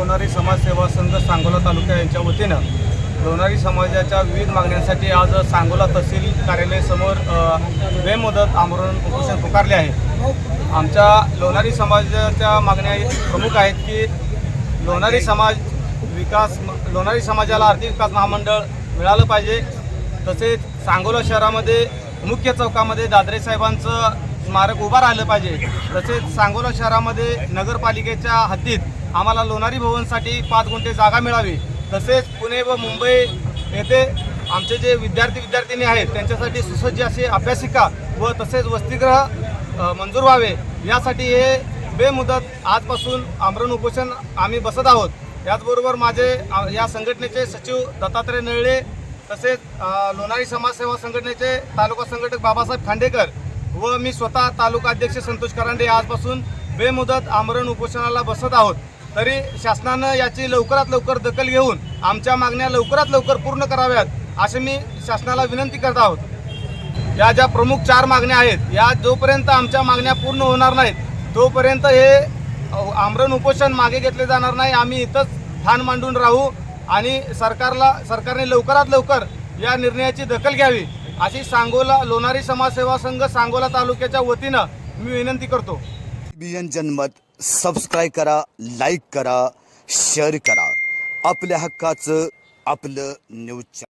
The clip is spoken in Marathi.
लोणारी समाजसेवा संघ सांगोला तालुका यांच्या वतीनं लोणारी समाजाच्या विविध मागण्यांसाठी आज सांगोला तहसील कार्यालयासमोर बेमुदत आमरण उपोषण पुकारले आहे. आमच्या लोणारी समाजाच्या मागण्या प्रमुख आहेत की लोणारी समाज विकास लोणारी समाजाला आर्थिक विकास महामंडळ मिळालं पाहिजे. तसेच सांगोला शहरामध्ये मुख्य चौकामध्ये दादरे साहेबांचं स्मारक उभं राहिलं पाहिजे. तसेच सांगोला शहरामध्ये नगरपालिकेच्या हद्दीत आम्हाला लोणारी भवनसाठी पाच गुंठे जागा मिळावी. तसेच पुणे व मुंबई येथे आमचे जे विद्यार्थी विद्यार्थिनी आहेत त्यांच्यासाठी सुसज्ज असे अभ्यासिका व तसेच वसतिगृह मंजूर व्हावे. यासाठी हे बेमुदत आजपासून आमरण उपोषण आम्ही बसत आहोत. याचबरोबर माझे या संघटनेचे सचिव दत्तात्रय नळले तसेच लोणारी समाजसेवा संघटनेचे तालुका संघटक बाबासाहेब खांडेकर व मी स्वतः तालुका अध्यक्ष संतोष करांडे आजपासून बेमुदत आमरण उपोषणाला बसत आहोत. तरी शासनानं याची लवकरात लवकर दखल घेऊन आमच्या मागण्या लवकरात लवकर पूर्ण कराव्यात असे मी शासनाला विनंती करत आहोत. या ज्या प्रमुख चार मागण्या आहेत या जोपर्यंत आमच्या मागण्या पूर्ण होणार नाहीत तोपर्यंत हे आमरण उपोषण मागे घेतले जाणार नाही. आम्ही इथंच ठाण मांडून राहू आणि सरकारला सरकारने लवकरात लवकर या निर्णयाची दखल घ्यावी. अशी सांगोला लोणारी समाजसेवा संघ सांगोला तालुक्याच्या वतीनं मी विनंती करतो. बियन जनमत सबस्क्राईब करा लाईक करा शेअर करा. आपल्या हक्काचं आपलं न्यूज